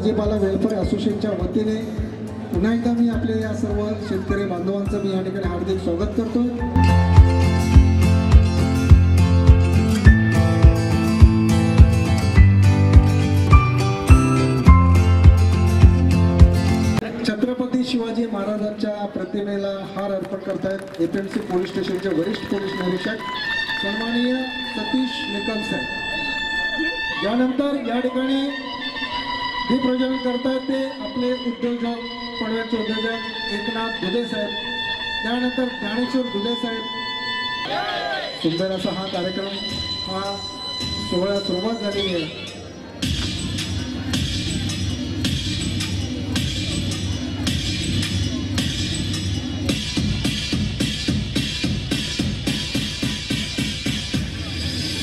भाजीपाला वेलफेअर असोसिएशनच्या वतीने पुन्हा एकदा मी आपले या सर्व शेतकरी बांधवांचं मी या ठिकाणी हार्दिक स्वागत करतो छत्रपती शिवाजी महाराजांच्या प्रतिमेला हार अर्पण करतायत एपीएमसी एम सी पोलीस स्टेशनचे वरिष्ठ पोलीस निरीक्षक सन्माननीय सतीश निकम साहेब. यानंतर या ठिकाणी दीपप्रज्वलन करतायत ते आपले उद्योजक पडव्याचे उद्योजक एकनाथ दुधे साहेब. त्यानंतर ज्ञानेश्वर दुधे साहेब. सुंदर असा हा कार्यक्रम हा सोहळा सुरुवात झालेली आहे.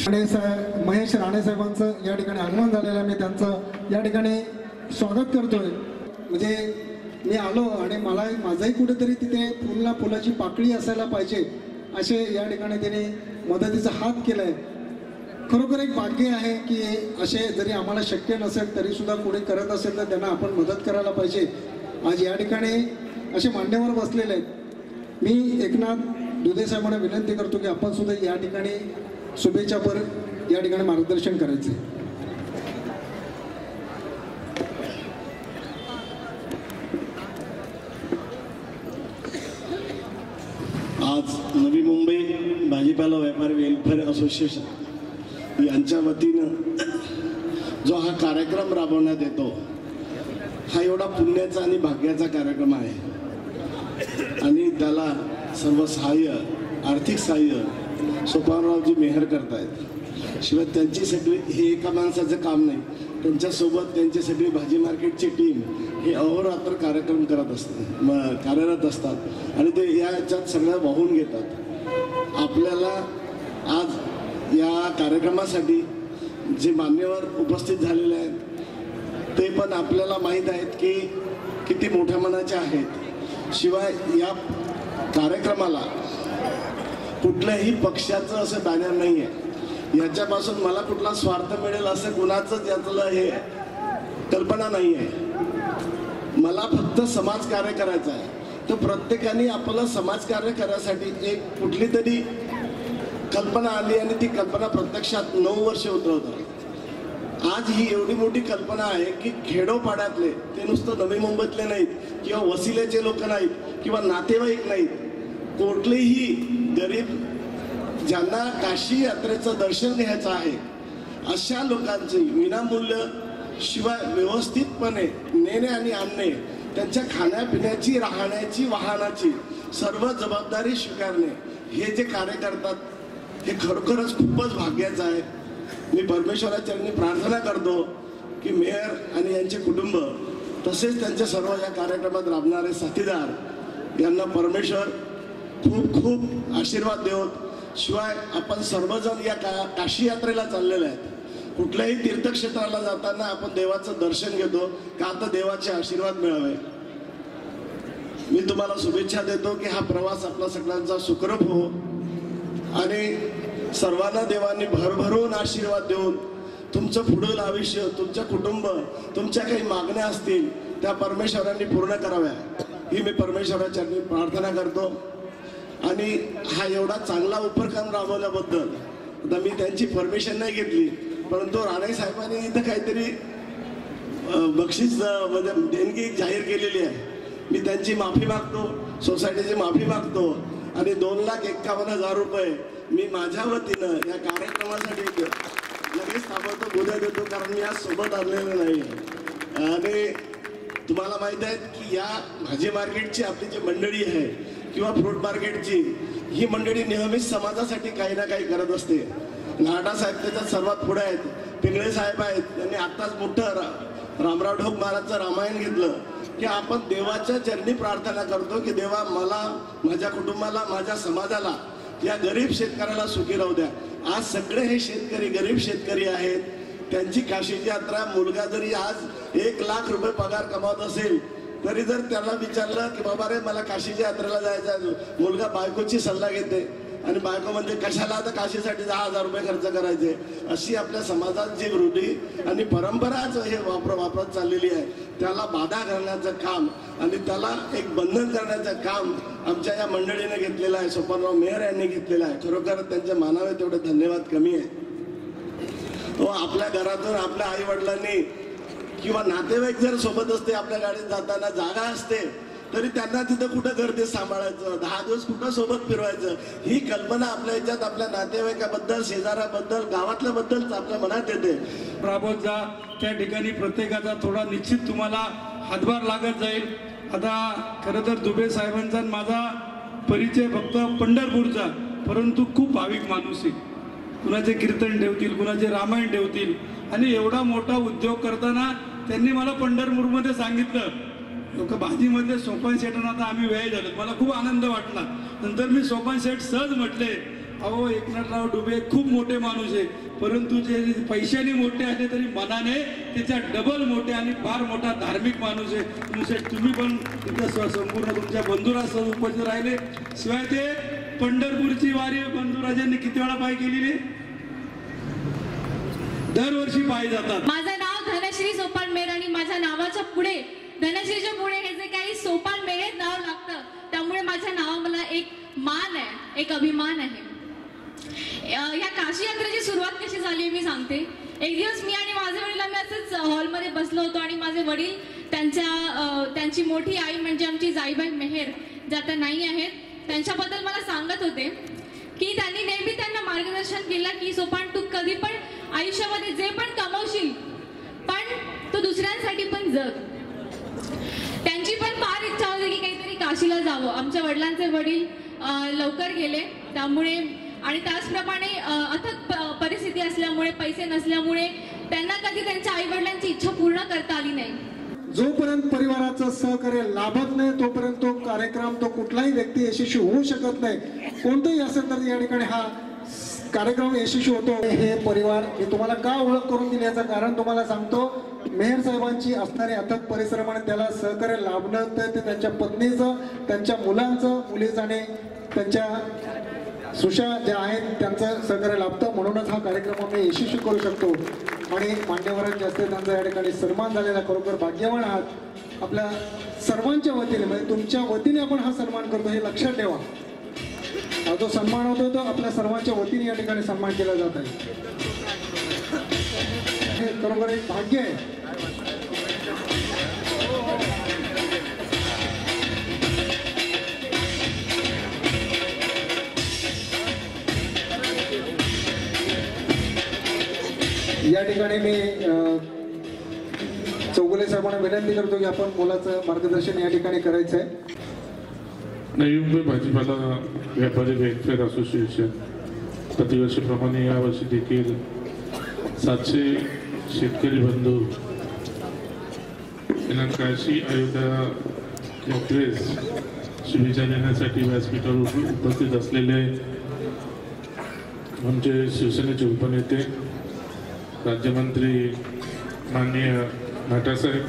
राणे साहेब महेश राणे साहेबांचं या ठिकाणी आगमन झालेलं आहे. मी त्यांचं या ठिकाणी स्वागत करतोय. म्हणजे मी आलो आणि मला माझाही कुठेतरी तिथे फुलला फुलाची पाकळी असायला पाहिजे असे या ठिकाणी त्याने मदतीचा हात केलाय. खरोखर एक भाग्य आहे की असे जरी आम्हाला शक्य नसेल तरी सुद्धा कोणी करत असेल तर त्यांना आपण मदत करायला पाहिजे. आज या ठिकाणी असे मान्यवर बसलेले आहेत. मी एकनाथ दुधे साहेबांना विनंती करतो की आपण सुद्धा या ठिकाणी शुभेच्छापर या ठिकाणी मार्गदर्शन करायचं. आहे नवी मुंबई भाजीपाला व्यापारी वेलफेअर असोसिएशन यांच्या वतीनं जो हा कार्यक्रम राबवण्यात येतो हा एवढा पुण्याचा आणि भाग्याचा कार्यक्रम आहे. आणि त्याला सर्व सहाय्य आर्थिक सहाय्य सोपानरावजी मेहर करतायत. शिवाय त्यांची सगळी हे एका माणसाचं काम नाही. त्यांच्यासोबत त्यांची सगळी भाजी मार्केटची टीम हे अहोरात्र कार्यक्रम करत असते म कार्यरत असतात. आणि ते या याच्यात सगळ्या वाहून घेतात. आपल्याला आज या कार्यक्रमासाठी जे मान्यवर उपस्थित झालेले आहेत ते पण आपल्याला माहीत आहेत की किती मोठ्या मनाचे आहेत. शिवाय या कार्यक्रमाला कुठल्याही पक्षाचं असं बॅनर नाही आहे याच्यापासून मला कुठला स्वार्थ मिळेल असं कुणाचंच यातलं हे कल्पना नाही आहे मला फक्त समाजकार्य करायचं आहे. तर प्रत्येकाने आपलं समाजकार्य करायसाठी एक कुठली तरी कल्पना आली आणि ती कल्पना प्रत्यक्षात नऊ वर्ष उतरवतात. आज ही एवढी मोठी कल्पना आहे की खेडोपाड्यातले ते नुसतं नवी मुंबईतले नाहीत किंवा वसिलेचे लोक नाहीत किंवा नातेवाईक नाहीत कुठलेही गरीब ज्यांना काशी यात्रेचं दर्शन घ्यायचं आहे अशा लोकांचे विनामूल्य शिवाय व्यवस्थितपणे नेणे आणि आणणे त्यांच्या खाण्यापिण्याची राहण्याची वाहनाची सर्व जबाबदारी स्वीकारणे. हे जे कार्य करतात हे खरोखरच खूपच भाग्याचं आहे. मी परमेश्वराचरणी प्रार्थना करतो की मेयर आणि यांचे कुटुंब तसेच त्यांचे सर्व या कार्यक्रमात राबणारे साथीदार यांना परमेश्वर खूप खूप आशीर्वाद देऊन शिवाय आपण सर्वजण या का काशी यात्रेला चाललेले आहेत. कुठल्याही तीर्थक्षेत्राला जाताना आपण देवाचं दर्शन घेतो का आता देवाचे आशीर्वाद मिळावे? मी तुम्हाला शुभेच्छा देतो की हा प्रवास आपला सगळ्यांचा सुखरूप हो. आणि सर्वांना देवांनी भरभरून आशीर्वाद देऊन तुमचं पुढील आयुष्य तुमचं कुटुंब तुमच्या काही मागण्या असतील त्या परमेश्वरांनी पूर्ण कराव्या. ही मी परमेश्वराच्या प्रार्थना करतो. आणि हा एवढा चांगला उपक्रम राबवल्याबद्दल आता मी त्यांची परमिशन नाही घेतली परंतु राणे साहेबांनी इथं काहीतरी बक्षीस म्हणजे देणगी जाहीर केलेली आहे. मी त्यांची माफी मागतो सोसायटीची माफी मागतो आणि दोन लाख एक्कावन्न हजार रुपये मी माझ्या वतीनं या कार्यक्रमासाठी लगेच ताबडतोब उद्या देतो कारण मी आज सोबत आणलेलं नाही. आहे आणि तुम्हाला माहीत आहे की या भाजी मार्केटची आपली जी मंडळी आहे किंवा फ्रूट मार्केटची ही मंडळी नेहमीच समाजासाठी काही ना काही करत असते. नाटा साहेब त्याच्यात सर्वात पुढे आहेत. पिंगळे साहेब आहेत. त्यांनी आत्ताच मोठं रामराव ढोक महाराजचं रामायण घेतलं. की आपण देवाच्या चरणी प्रार्थना करतो की देवा मला माझ्या कुटुंबाला माझ्या समाजाला या गरीब शेतकऱ्याला सुखी राहू द्या. आज सगळे हे शेतकरी गरीब शेतकरी आहेत. त्यांची काशीची यात्रा मुलगा जरी आज एक लाख रुपये पगार कमावत असेल तरी जर त्याला विचारलं की बाबा रे मला काशीच्या यात्रेला जायचं मुलगा बायकोची सल्ला घेते. आणि बायको म्हणते कशाला तर काशीसाठी दहा हजार रुपये खर्च करायचे? अशी आपल्या समाजात जी रूढी आणि परंपराच हे वापर वापरत चाललेली आहे त्याला बाधा करण्याचं काम आणि त्याला एक बंधन करण्याचं काम आमच्या या मंडळीने घेतलेलं आहे सोपानराव मेहर यांनी घेतलेलं आहे. खरोखर त्यांचे मानावे तेवढे धन्यवाद कमी आहे. तो आपल्या घरातून आपल्या आई वडिलांनी किंवा नातेवाईक जर सोबत असते आपल्या गाडीत जाताना जागा असते तरी त्यांना तिथं कुठं गर्दी सांभाळायचं दहा दिवस कुठं सोबत फिरवायचं ही कल्पना आपल्या याच्यात आपल्या नातेवाईकाबद्दल शेजाऱ्याबद्दल गावातल्या बद्दलच आपल्या मनात येते. राबवत जा त्या ठिकाणी प्रत्येकाचा थोडा निश्चित तुम्हाला हातभार लागत जाईल. आता खरं तर दुबे साहेबांचा आणि माझा परिचय फक्त पंढरपूरचा परंतु खूप भाविक माणूस आहे. कुणाचे कीर्तन ठेवतील कुणाचे रामायण ठेवतील आणि एवढा मोठा उद्योग करताना त्यांनी मला पंढरपूरमध्ये सांगितलं लोक भाजीमध्ये सोपान शेटांना आता आम्ही वेळ झालो. मला खूप आनंद वाटला. नंतर मी सोपान शेठ सहज म्हटले अहो एकनाथराव डुबे खूप मोठे माणूस आहे. परंतु जे पैशाने मोठे असले तरी मनाने त्याच्या डबल मोठे आणि फार मोठा धार्मिक माणूस आहे. तुमचे तुम्ही पण संपूर्ण तुमच्या बंधुरासह उपस्थित राहिले. शिवाय ते पंढरपूरची वारी बंधुराजांनी किती वेळा पाय केलेली? दरवर्षी पायी जातात माझं नाव धनश्री सोपान मेर आणि माझ्या नावाच्या पुढे धनश्रीच्या पुढे हे जे काही सोपान मेरे नाव लागतं त्यामुळे माझ्या नावाला एक मान आहे एक अभिमान आहे. या काशी यात्रेची सुरुवात कशी झाली मी सांगते. एक दिवस मी आणि माझे वडील आम्ही असंच हॉलमध्ये बसलो होतो आणि माझे वडील त्यांच्या त्यांची मोठी आई म्हणजे आमची जाईबाई मेहेर ज्या आता नाही आहेत त्यांच्याबद्दल मला सांगत होते की त्यांनी नेहमी त्यांना मार्गदर्शन केलं की सोपान तू कधी पण आयुष्यामध्ये जे पण कमवशील पण तू दुसऱ्यांसाठी पण जग. त्यांची पण फार इच्छा होती की काहीतरी काशीला जावं. आमच्या वडिलांचे वडील लवकर गेले. त्यामुळे आणि त्याचप्रमाणे अथक प- परिस्थिती असल्यामुळे पैसे नसल्यामुळे त्यांना कधी त्यांच्या आई वडिलांची इच्छा पूर्ण करता आली नाही. जोपर्यंत परिवाराचं सहकार्य लाभत नाही तोपर्यंत तो कार्यक्रम तो कुठलाही व्यक्ती यशस्वी होऊ शकत नाही. कोणतंही असेल तर या ठिकाणी हा कार्यक्रम यशस्वी होतो. हे परिवार मी तुम्हाला का ओळख करून दिली याचं कारण तुम्हाला सांगतो. मेहर साहेबांची असणारे अथक परिश्रम आणि त्याला सहकार्य लाभणं तर ते त्यांच्या पत्नीचं त्यांच्या मुलांचं मुलीचं आणि त्यांच्या सुशा ज्या आहेत त्यांचं सहकार्य लाभतं. म्हणूनच हा कार्यक्रम आम्ही यशस्वी करू शकतो. आणि मान्यवरांचे असते त्यांचा या ठिकाणी सन्मान झालेला खरोखर भाग्यवान आहात. आपल्या सर्वांच्या वतीने म्हणजे तुमच्या वतीने आपण हा सन्मान करतो हे लक्षात ठेवा. हा जो सन्मान होतो तो आपल्या सर्वांच्या वतीने या ठिकाणी सन्मान केला जात आहे. हे खरोखर एक भाग्य आहे. या ठिकाणी मी चौगुले साहेबांना विनंती करतो की आपण मुलाचं मार्गदर्शन या ठिकाणी करायचं आहे नवी मुंबई भाजीपाला व्यापारी वेलफेअर असोसिएशन प्रतिवर्षीप्रमाणे यावर्षी देखील सातशे शेतकरी बंधू यांना काशी अयोध्या काँग्रेस शुभेच्छा देण्यासाठी व्यासपीठावर उपस्थित असलेले आमचे शिवसेनेचे उपनेते राज्यमंत्री माननीय नाटासाहेब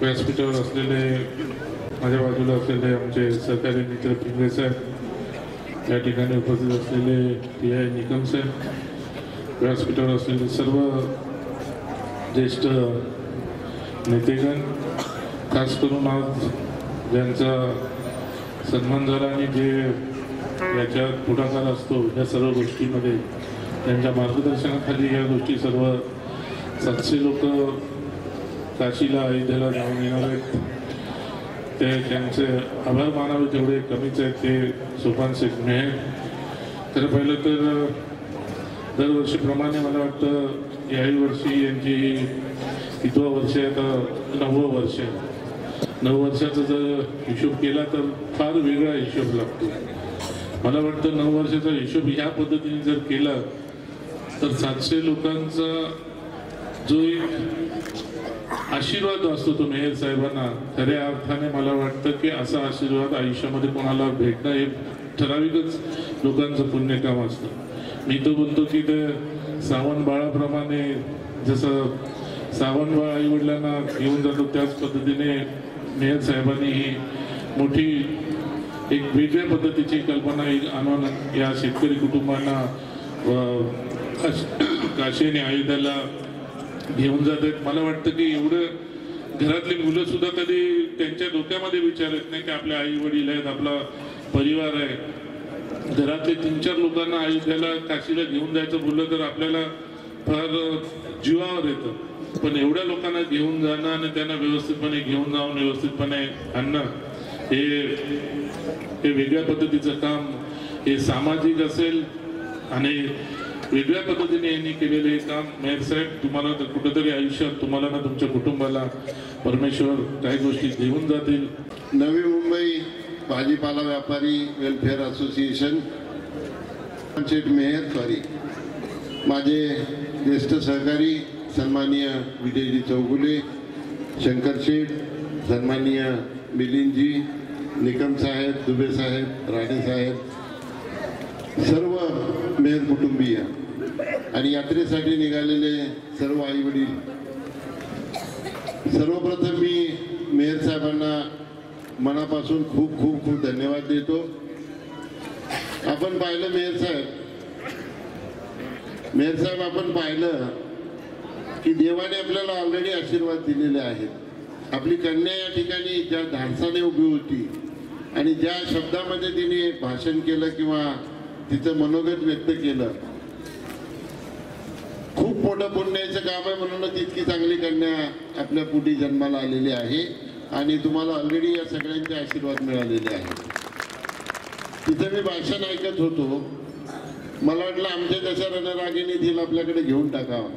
व्यासपीठावर असलेले माझ्या बाजूला असलेले आमचे सहकारी मित्र पिंगळे साहेब या ठिकाणी उपस्थित असलेले टी आय निकम साहेब व्यासपीठावर असलेले सर्व ज्येष्ठ नेतेगण खास करून आज ज्यांचा सन्मान झाला आणि जे याच्यात पुढाकार असतो या सर्व गोष्टीमध्ये त्यांच्या मार्गदर्शनाखाली या गोष्टी सर्व सातशे लोक काशीला अयोध्येला जाऊन येणार आहेत. ते त्यांचे आभार मानावे तेवढे कमीच आहेत ते सोपान शेख मेहर तर पहिलं तर दरवर्षीप्रमाणे मला वाटतं याही वर्षी यांची कितवं वर्ष आहे आता नववं वर्ष आहे. नऊ वर्षाचा जर हिशोब केला तर फार वेगळा हिशोब लागतो. मला वाटतं नऊ वर्षाचा हिशोब ह्या पद्धतीने जर केला तर सातशे लोकांचा जो एक आशीर्वाद असतो तो मेहर साहेबांना खऱ्या अर्थाने मला वाटतं की असा आशीर्वाद आयुष्यामध्ये कोणाला भेटणं हे ठराविकच लोकांचं पुण्यकाम असतं. मी तो बोलतो की ते सावण बाळाप्रमाणे जसं सावण बाळ आई वडिलांना घेऊन जातो त्याच पद्धतीने मेहर साहेबांनी ही मोठी एक वेगळ्या पद्धतीची कल्पना एक आणून या शेतकरी कुटुंबांना अ, काश- काशी आणि घेऊन जात आहेत मला वाटतं की एवढं घरातली मुलं सुद्धा कधी त्यांच्या डोक्यामध्ये विचार येत नाही की आपल्या आई वडील आहेत आपला परिवार आहे. घरातले तीन चार लोकांना अयोध्याला काशीला घेऊन जायचं बोललं तर आपल्याला फार जीवावर येतं. पण एवढ्या लोकांना घेऊन जाणं आणि त्यांना व्यवस्थितपणे घेऊन जाऊन व्यवस्थितपणे आणणं हे हे वेगळ्या पद्धतीचं काम हे सामाजिक असेल आणि वेगळ्या पद्धतीने यांनी केलेले हे काम मेहर साहेब तुम्हाला तर कुठेतरी आयुष्यात तुम्हाला ना तुमच्या कुटुंबाला परमेश्वर काही गोष्टी घेऊन जातील. नवी मुंबई भाजीपाला व्यापारी वेलफेअर असोसिएशन शेठ मेयर सॉरी माझे ज्येष्ठ सहकारी सन्माननीय विजयजी चौगुले शंकर शेठ सन्माननीय मिलिंदजी निकम साहेब दुबे साहेब राणे साहेब सर्व मेयर कुटुंबीय. आणि यात्रेसाठी निघालेले सर्व आई वडील सर्वप्रथम मी मेयर साहेबांना मनापासून खूप खूप खूप धन्यवाद देतो. आपण पाहिलं मेयर साहेब. मेयर साहेब आपण पाहिलं की देवाने आपल्याला ऑलरेडी आशीर्वाद दिलेले आहेत. आपली कन्या या ठिकाणी ज्या धाडसाने उभी होती आणि ज्या शब्दामध्ये तिने भाषण केलं किंवा तिचं मनोगत व्यक्त केलं. खूप मोठं पुण्याचं काम आहे म्हणून इतकी चांगली कन्या आपल्या पुढे जन्माला आलेली आहे. आणि तुम्हाला ऑलरेडी या सगळ्यांचे आशीर्वाद मिळालेले आहेत. तिथं मी भाषण ऐकत होतो. मला वाटलं आमच्या जशा रणरागिणी दिल आपल्याकडे घेऊन टाकावं.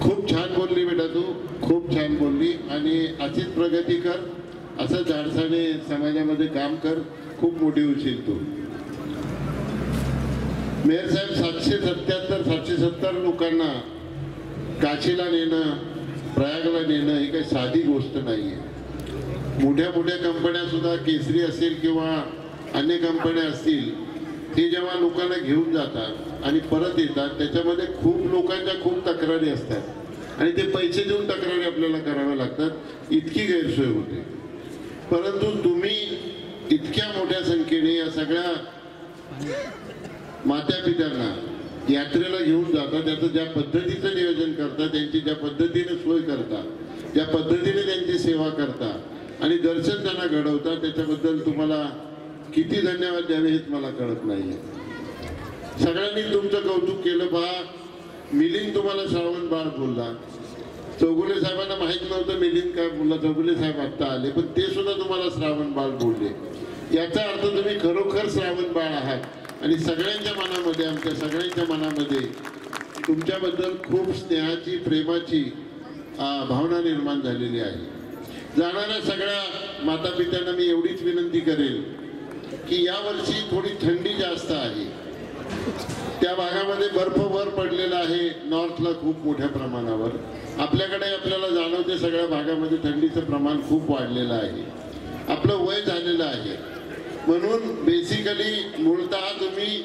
खूप छान बोलली बेटा तू खूप छान बोलली. आणि अशीच प्रगती कर असं धाडसाने समाजामध्ये काम कर खूप मोठी होशील तू. मेयर साहेब सातशे सत्याहत्तर सातशे सत्तर लोकांना काशीला नेणं प्रयागला नेणं ही काही साधी गोष्ट नाही आहे मोठ्या मोठ्या कंपन्या सुद्धा केसरी असेल किंवा अन्य कंपन्या असतील ते जेव्हा लोकांना घेऊन जातात आणि परत येतात त्याच्यामध्ये खूप लोकांच्या खूप तक्रारी असतात. आणि ते पैसे देऊन तक्रारी आपल्याला कराव्या लागतात. इतकी गैरसोय होते. परंतु तुम्ही इतक्या मोठ्या संख्येने या सगळ्या मात्या पित्यांना यात्रेला घेऊन जाता त्याचं ज्या पद्धतीचं नियोजन करता त्यांची ज्या पद्धतीने सोय करता ज्या पद्धतीने त्यांची सेवा करता आणि दर्शन त्यांना घडवता त्याच्याबद्दल तुम्हाला किती धन्यवाद द्यावे हेच मला कळत नाही सगळ्यांनी तुमचं कौतुक केलं. पहा मिलिंद तुम्हाला श्रावण बाळ बोलला. चौगुले साहेबांना माहीत नव्हतं मिलिंद काय बोलला. चौगुले साहेब आत्ता आले पण ते सुद्धा तुम्हाला श्रावण बाळ बोलले. याचा अर्थ तुम्ही खरोखर श्रावण बाळ आहात. आणि सगळ्यांच्या मनामध्ये आमच्या सगळ्यांच्या मनामध्ये तुमच्याबद्दल खूप स्नेहाची प्रेमाची भावना निर्माण झालेली आहे. जाणाऱ्या सगळ्या माता पित्यांना मी एवढीच विनंती करेल की यावर्षी थोडी थंडी जास्त आहे. त्या भागामध्ये बर्फ वर पडलेला आहे. नॉर्थला खूप मोठ्या प्रमाणावर. आपल्याकडे आपल्याला जाणवते सगळ्या भागामध्ये थंडीचं प्रमाण खूप वाढलेलं आहे. आपलं वय झालेलं आहे. म्हणून बेसिकली मूळतः तुम्ही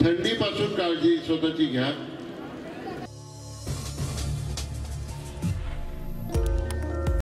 थंडीपासून काळजी स्वतःची घ्या.